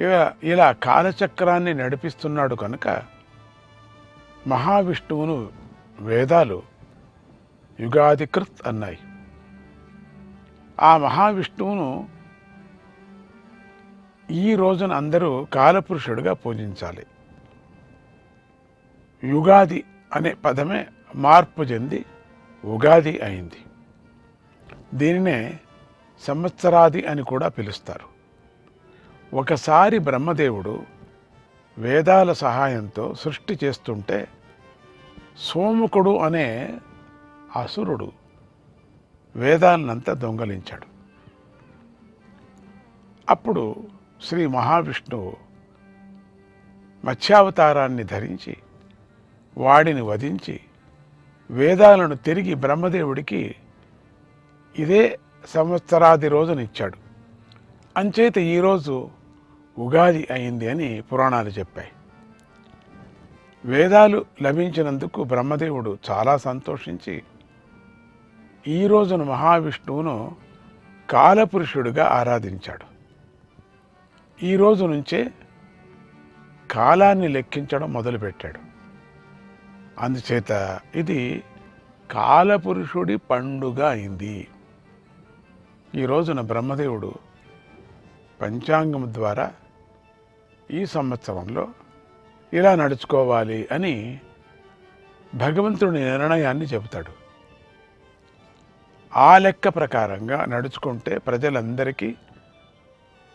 ఇలా ఇలా కాలచక్రాన్ని నడిపిస్తున్నాడు కనుక మహావిష్ణువును వేదాలు యుగాధికృత్ అన్నాయి. ఆ మహావిష్ణువును ఈ రోజున అందరూ కాలపురుషుడిగా పూజించాలి. యుగాది అనే పదమే మార్పు చెంది ఉగాది అయింది. దీనినే సంవత్సరాది అని కూడా పిలుస్తారు. ఒకసారి బ్రహ్మదేవుడు వేదాల సహాయంతో సృష్టి చేస్తుంటే సోముకుడు అనే అసురుడు వేదాలనంతా దొంగలించాడు. అప్పుడు శ్రీ మహావిష్ణువు మత్స్యావతారాన్ని ధరించి వాడిని వధించి వేదాలను తిరిగి బ్రహ్మదేవుడికి ఇదే సంవత్సరాది రోజునిచ్చాడు. అంచేత ఈరోజు ఉగాది అయింది అని పురాణాలు చెప్పాయి. వేదాలు లభించినందుకు బ్రహ్మదేవుడు చాలా సంతోషించి ఈ రోజున మహావిష్ణువును కాలపురుషుడిగా ఆరాధించాడు. ఈ రోజు నుంచే కాలాన్ని లెక్కించడం మొదలుపెట్టాడు. అందుచేత ఇది కాలపురుషుడి పండుగ అయింది. ఈ రోజున బ్రహ్మదేవుడు పంచాంగం ద్వారా ఈ సంవత్సరంలో ఇలా నడుచుకోవాలి అని భగవంతుడి నిర్ణయాన్ని చెబుతాడు. ఆ లెక్క ప్రకారంగా నడుచుకుంటే ప్రజలందరికీ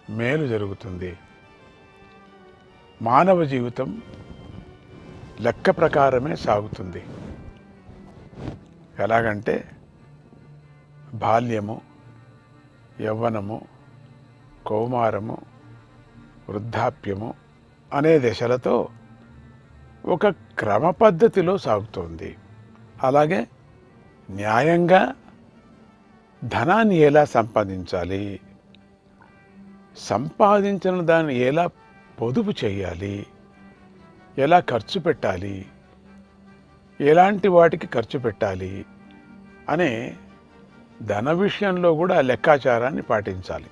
మేలు జరుగుతుంది. మానవ జీవితం లెక్క ప్రకారమే సాగుతుంది. ఎలాగంటే బాల్యము యవ్వనము కౌమారము వృద్ధాప్యము అనే దశలతో ఒక క్రమ పద్ధతిలో సాగుతోంది. అలాగే న్యాయంగా ధనాన్ని ఎలా సంపాదించాలి సంపాదించిన దాన్ని ఎలా పొదుపు చేయాలి ఎలా ఖర్చు పెట్టాలి ఎలాంటి వాటికి ఖర్చు పెట్టాలి అనే ధన విషయంలో కూడా లెక్కాచారాన్ని పాటించాలి.